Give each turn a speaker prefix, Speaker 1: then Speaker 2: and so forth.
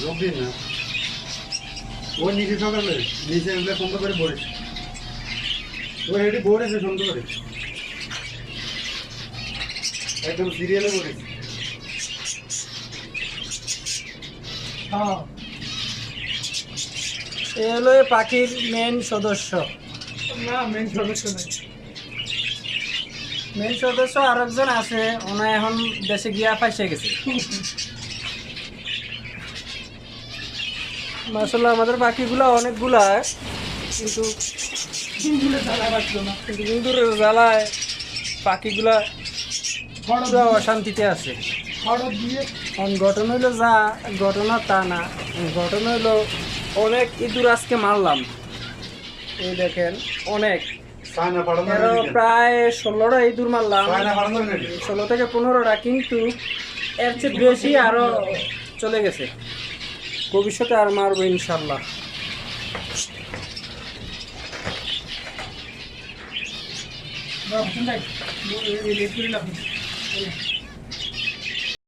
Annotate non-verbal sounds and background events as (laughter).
Speaker 1: লোক দিন না ও নিচে সকালে নিচে এগুলো সুন্দর করে পড়েছে। ও হেঁটে পড়েছে সুন্দর করে। একদম সিরিয়ালে পড়েছে।
Speaker 2: হ্যাঁ। এ হলো পাখির মেন সদস্য।
Speaker 3: না মেন সদস্য নাই।
Speaker 2: মেন সদস্য আরেকজন আছে ওনা এখন দেশে গিয়া ফাইসে গেছে। (laughs) মাসাল্লাহ আমাদের পাখিগুলো অনেকগুলা। কিন্তু কিন্তু ইঁদুরের জ্বালায় পাখিগুলা পুরো অশান্তিতে আছে। ঘটনা হইল যা ঘটনা তা না। ঘটনা হইল অনেক ইঁদুর আজকে মারলাম। এই দেখেন অনেক। প্রায় ষোলোটা ইঁদুর মারলাম। ষোলো থেকে পনেরোটা কিন্তু এর চেয়ে বেশি আরও চলে গেছে। ভবিষ্যতে আর মারবো ইনশাল্লাহ?